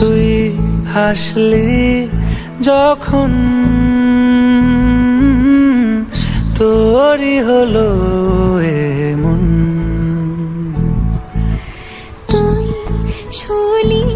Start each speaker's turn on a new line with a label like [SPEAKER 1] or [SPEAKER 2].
[SPEAKER 1] তুই হাসলি যখন তোরই হলো এমন।
[SPEAKER 2] তুই ছলি